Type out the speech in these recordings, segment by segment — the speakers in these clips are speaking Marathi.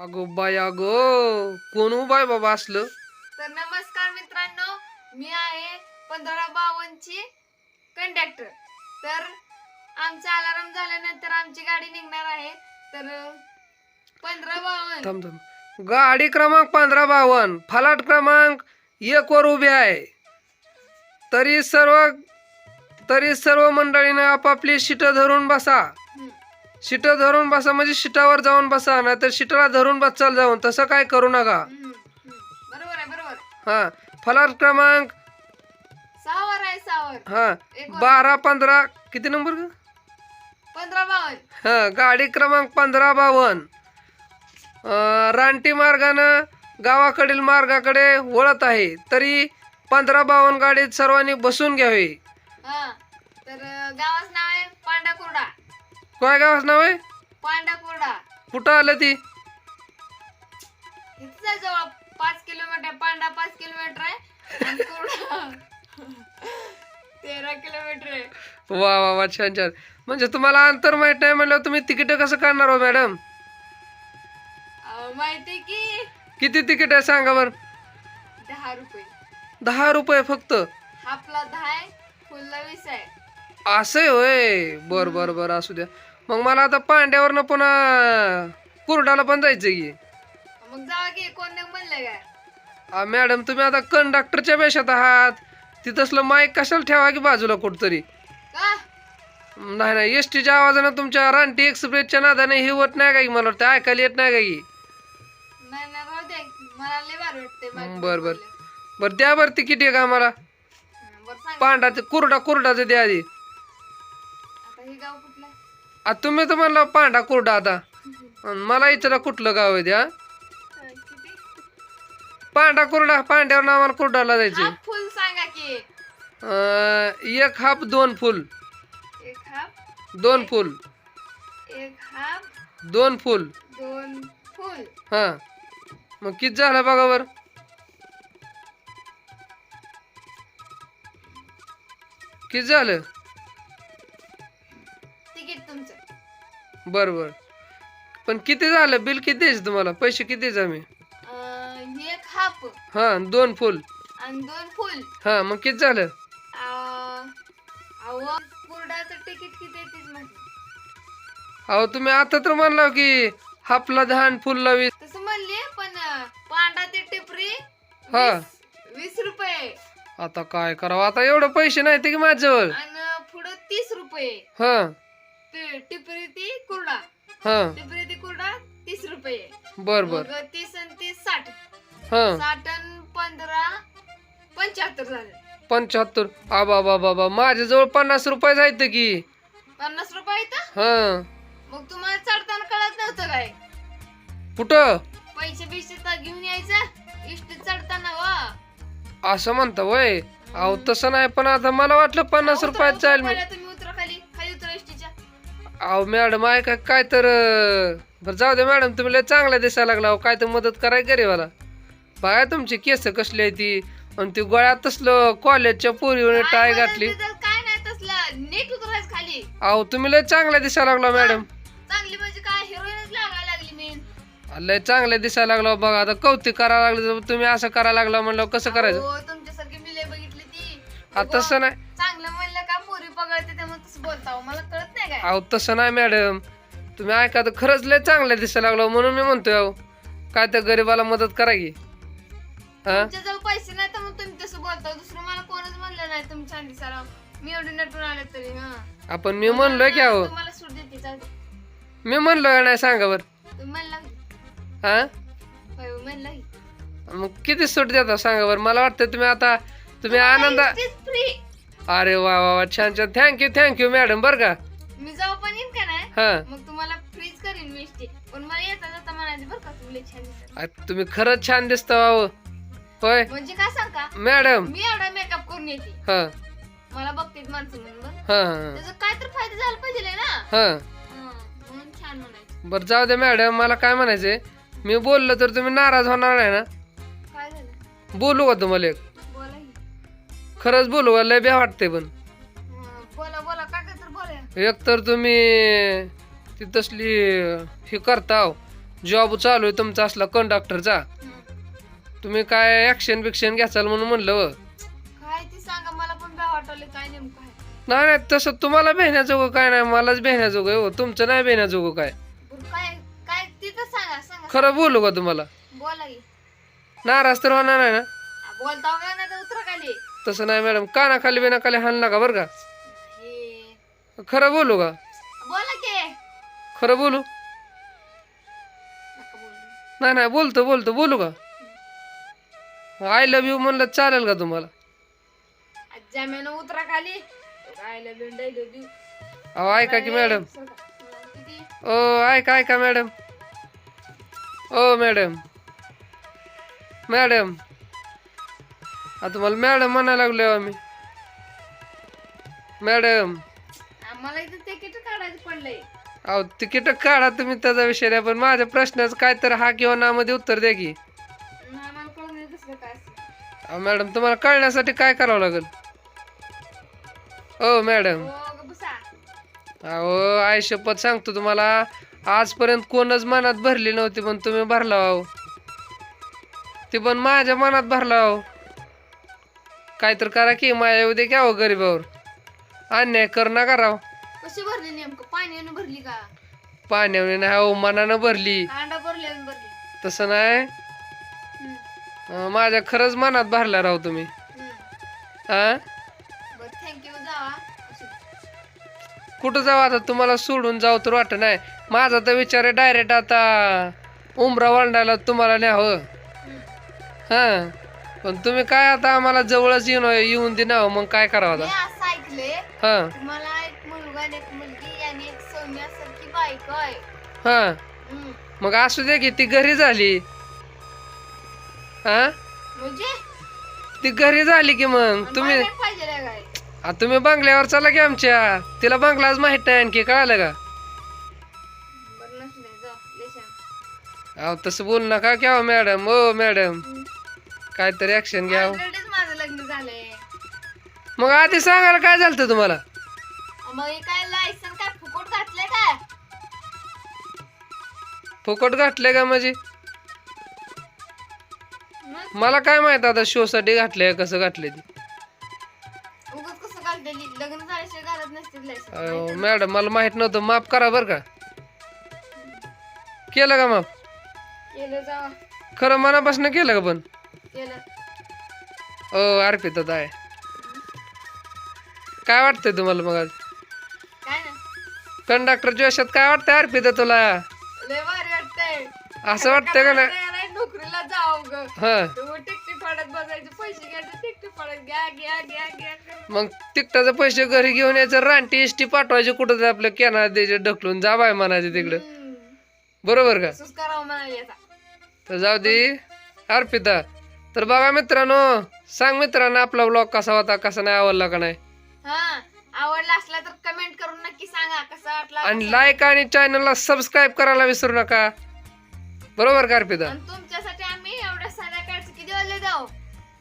अगं बाय अगं. कोण उभाय बाबा असलं? तर नमस्कार मित्रांनो मी आहे पंधरा बावनची कंडक्टर तर आमचा अलाराम झाल्यानंतर आमची गाडी निघणार आहे. तर पंधरा बावन थांब थांब. गाडी क्रमांक पंधरा बावन्न. फलाट क्रमांक एक वर उभी आहे. तरी सर्व तरी सर्व मंडळीनं आपापली शिटं धरून बसा. शिटं धरून बसा म्हणजे शिटावर जाऊन बसा नाही तर शिटाला धरून बसाल जाऊन. तसं काय करू नका. बरोबर आहे बरोबर. हा फलाट क्रमांक सहावर आहे सहावर. हा. बारा पंधरा किती नंबर ग? पंधरा बावन. हा गाडी क्रमांक पंधरा बावन्न अं, रानटी मार्गानं गावाकडील मार्गाकडे वळत आहे तरी पंधरा बावन्न गाडीत सर्वांनी बसून घ्यावे. हा तर अं, गावाचं नाव आहे पांडाकुर्डा काय गावाचं नाव आहे? पांडाकुर्डा कुठं आलं ती? जवळ पाच किलोमीटर पांडा पाच किलोमीटर आहे आणि कुर्डा. तेरा किलोमीटर आहे. वा वा वा छान छान. म्हणजे तुम्हाला अंतर माहीत नाही म्हणल्यावर तुम्ही तिकीट कसं काढणार हो मॅडम? अं, माहिती की किती तिकीट आहे सांगा बरं? दहा रुपये. दहा रुपये फक्त? हाफला दहा आहे फुलला वीस आहे. असं आहे होय. बर बर बर असू द्या. मग मला आता पांड्यावरनं पुन्हा कुरडाला पण जायचं की. मग जावा की कोण नाही म्हणलंय काय? आ, मॅडम तुम्ही आता कंडक्टरच्या वेशात आहात. तिथंसलं माईक कशाला ठेवा की बाजूला कुठतरी. का? नाही नाही एस टीच्या आवाजानं तुमच्या रानटी एक्सप्रेसच्या नादाने हे होत नाही का की? मला वाटतं ऐकायला येत नाही का की? नाही नाही राहू दे. मला लय भारी वाटते हं, बर बर. बरं द्या बरं तिकीट एक आम्हाला. बरं सांग. पांडाचं कुरडा कुरडाचं द्या आधी. आ, तुम्ही तर म्हणला पांडा कुरडा आता. अन मला इथं कुठलं गाव आहे द्या पांडा कुरडा पांड्यावर आम्हाला कुरडाला जायचं. हाफ फुल सांगा की. अं, एक हाफ दोन फुल. एक हाफ? दोन फुल. एक हाफ दोन फुल. दोन फुल. हा. मग किती झालं बघा बर? किती झालं? बर बर पण किती झालं? बिल किती द्यायचं तुम्हाला? पैसे किती द्यायचं आम्ही? अं, हे एक हाफ. हा दोन फुल. आणि दोन फुल. हा मग किती झालं? अं, अहो कुर्डाचं तिकीट किती आहे तेच म्हटलं अहो तुम्ही आता तर म्हणला की हाफला दहा आणि फुलला वीस. तसं म्हणले पण अं, पांडा ते टिपरी हा. वीस- वीस रुपये. आता काय करावं? आता एवढं पैसे नाही ते की माझ्याजवळ. आणि पुढं तीस रुपये. हा. टिपरी ती कुर्डा. हा. टिपरी ती कुर्डा तीस रुपये. बर बर. मग तीस आणि तीस साठ. हा. साठ आणि पंधरा पंच्याहत्तर झाले. पंच्याहत्तर. आबा बाबा बाबा माझ्याजवळ पन्नास रुपये जायचं की. पन्नास रुपये इथं हा. मग तुम्हाला चढताना कळत नव्हतं काय? कुठं? पैसे तर घेऊन यायचं. इष्ट चढताना वा. असं म्हणता वय. अहो तसं नाही पण आता मला वाटलं पन्नास रुपयात जाईल मी. पहिला तुम्ही अहो मॅडम ऐका काय तर बरं जाऊ दे मॅडम तुम्ही लय चांगला दिसायला लागला अहो, काय तर मदत कराय गरीबाला. बघा तुमची केस कसली आहे ती? आणि ती गोळ्यात तसलं कॉलेजच्या पोरीवर टाय घातली. बोलायचं तर काय नाही तसलं. नीट उतरायचं खाली. अहो तुम्ही लय चांगल्या दिसायला लागला मॅडम. चांगली म्हणजे काय? हिरोईनच लागायला लागली मी. लय चांगल्या दिसायला लागला बघा आता कौतिक करायला लागलं तुम्ही असं करायला लागला म्हणलं कसं करायचं? हो तुमच्यासारखी मी लय बघितली ती. आ, तसं नाही. पगळते त्यामुळे तसं बोलता हो. मला कळत नाही काय. अहो तसं नाही मॅडम. तुम्ही ऐका तर खरंच लय चांगल्या दिसायला लागलो म्हणून मी म्हणतोय अहो. काय त्या गरीबाला मदत करा की. हा? तुमच्याजवळ पैसे नाही तर मग तुम्ही तसं बोलता दुसरं मला कोणच म्हणलं नाही तुम्ही छान दिसायला मी एवढी नटून आले तरी हा. आपण मी म्हणलोय की अहो. तुम्हाला सूट देते जाऊ दे. मी म्हणलोय का नाही सांगा बर. तुम्ही म्हणला. हा? होय, हो, म्हणला की. मग किती सूट देता सांगा बरं. मला वाटतं तुम्ही आता तुम्ही आनंदा. अरे वा वा वा छान छान. थँक्यू थँक्यू मॅडम बरं का? मी जेव्हा पण येईन का नाही? हा. मग तुम्हाला फ्रीज करीन मी इष्टी पण मला येता जाता म्हणायचं बरं का तुम्ही लय छान दिसता. आ, तुम्ही खरंच छान दिसता अहो होय. म्हणजे काय सांग? का मॅडम मी एवढा मेकअप करून येते. हा. मला बघते माणसं म्हणून बरं. हा त्याचा काय तर फायदा झाला पाहिजे ना. हा. हा, म्हणून छान म्हणायचं. बरं जाऊ दे मॅडम मला काय म्हणायचंय? मी बोललो तर तुम्ही नाराज होणार नाही ना? काय झालं? बोलू का तुम्हाला एक. खरंच बोलू का लय बे वाटते पण. बोला बोला काय काय तर बोला. एक तर तुम्ही ती तसली हे करता. जॉब चालू आहे तुमचा असला कंडक्टरचा तुम्ही काय ऍक्शन बिक्शन घ्याचाल म्हणून म्हणलं व. काय ते सांगा मला पण काय वाटवले काय नेमकं आहे. नाही नाही तसं तुम्हाला भेहण्याजोगं काय नाही मलाच भेहण्याजोगं आहे हो तुमचं नाही भेहण्याजोगं काय. बरं, काय काय तिथं सांगा सांगा खरं बोलू का तुम्हाला? बोला की. नाराज तर होणार नाही ना? आ, बोलता वगैरे नाही तर उतरा खाली. तसं नाही मॅडम. कानाखाली बिनाखाली हाणला का बरं का. हे खरं बोलू का? बोला की. खरं बोलू? नका बोलू. नाही नाही बोलतो बोलतो. बोलू का? आय लव्ह यू म्हणलं चालेल का तुम्हाला? जम्यानं उतरा खाली. राहिलं अहो ऐका की मॅडम. किती ओ ऐका ऐका मॅडम. ओ मॅडम. मॅडम. आता तुम्हाला मॅडम म्हणायला लागलो आम्ही. मॅडम. आम्हाला इथं तिकीट काढायचं पडलंय. अहो तिकीट काढा तुम्ही त्याचा विषय नाही पण माझ्या प्रश्नाचं काय तर हा किंवा ना मध्ये उत्तर द्या की. नाही मला कळून नाही दुसरं काय असतं. अहो मॅडम तुम्हाला कळण्यासाठी काय करावं लागेल? ओ मॅडम. हो ग बसा. अहो आय शपथ सांगतो तुम्हाला आजपर्यंत कोणच मनात भरली नव्हती पण तुम्ही भरला अहो ती पण माझ्या मनात भरला अहो काय तर करा की माया दे घ्यावं गरीबावर. अन्याय कर ना करावं कशी भरली नेमकं? पाण्यानं भरली का? पाण्याने नाही अहो मनानं भरली. भरली तसं नाही? हम्म, अं, माझ्या खरंच मनात भरला राव तुम्ही. हम्म. हा बरं थँक्यू जावा. असू दे. कुठं जाऊ आता? तुम्हाला सोडून जाऊ तर वाटत नाही. माझा तर विचार आहे डायरेक्ट आता उमरा वांडायला तुम्हाला न्यावं. हम्म. हा? पण तुम्ही काय आता आम्हाला जवळच येऊन येऊन दे ना मग काय करावं मी आता असं ऐकले हा. मला एक मुलगा आणि एक मुलगी आणि एक सोन्यासारखी बायको आहे. हा. हम्म. मग असू दे की ती घरी झाली. हा? म्हणजे? ती घरी झाली की मग तुम्ही मला नाही पाहिजे रे काय? आ, तुम्ही बंगल्यावर चला की आमच्या. तिला बंगलाच माहीत नाही आणखी कळालं का? बरं लेशन. अहो तसं बोल नका घ्यावं मॅडम. ओ मॅडम. काहीतरी ऍक्शन घ्यावं. ऑलरेडीच माझं लग्न झालंय. मग आधी सांगायला काय झालं तुम्हाला? मग हे काय लायसन काय फुकट घातलंय काय? फुकट घातले का म्हणजे? मग? मला काय माहीत आता शो साठी घातले कसं घातले ती? उगाच कसं घालतेली लग्न झाल्याशिवाय घालत नसतील लायसन अहो, मॅडम मला माहीत नव्हतं. माफ करा बरं का. केलं का माफ? केलं जावा. खरं मनापासून केलं का पण? ओ अर्पित आहे. काय वाटतंय तुम्हाला मग आज? कंडक्टर जोशात काय वाटतंय अर्पित तुला? असं वाटतंय का ना? तयार आहे नोकरीला जाऊ ग हा. तू टिकटी फाडत बसायचे पैसे घ्यायचे टिकटी फाडत घ्या घ्या घ्या घ्या. कर. मग तिकटाचे पैसे घरी घेऊन यायचं रानटी एसटी पाठवायचे कुठं तरी आपल्या केना द्यायचे ढकलून जा बाय म्हणायचे तिकडं. बरोबर का? करावं तर जाऊ दे. अर्पिता तर बघा मित्रांनो सांग मित्रांनो आपला ब्लॉग कसा होता कसा नाही आवडला का नाही? हा आवडला असला तर कमेंट करून नक्की सांगा कसा वाटला आणि लाईक आणि चॅनलला सबस्क्राईब करायला विसरू नका. बरोबर का अर्पिता? आणि तुमच्यासाठी आम्ही एवढ्या संध्याकाळचे किती वाजले जाऊ?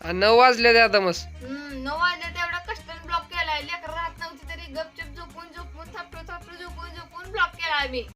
आणि नऊ वाजले द्या आता मस्त. हम्म नऊ वाजले तेवढा कष्टाने ब्लॉक केलाय. लेकर राहत नव्हती तरी गपचूप झोपून झोपून थापटू थापटू झोपून झोपून ब्लॉक केला आम्ही.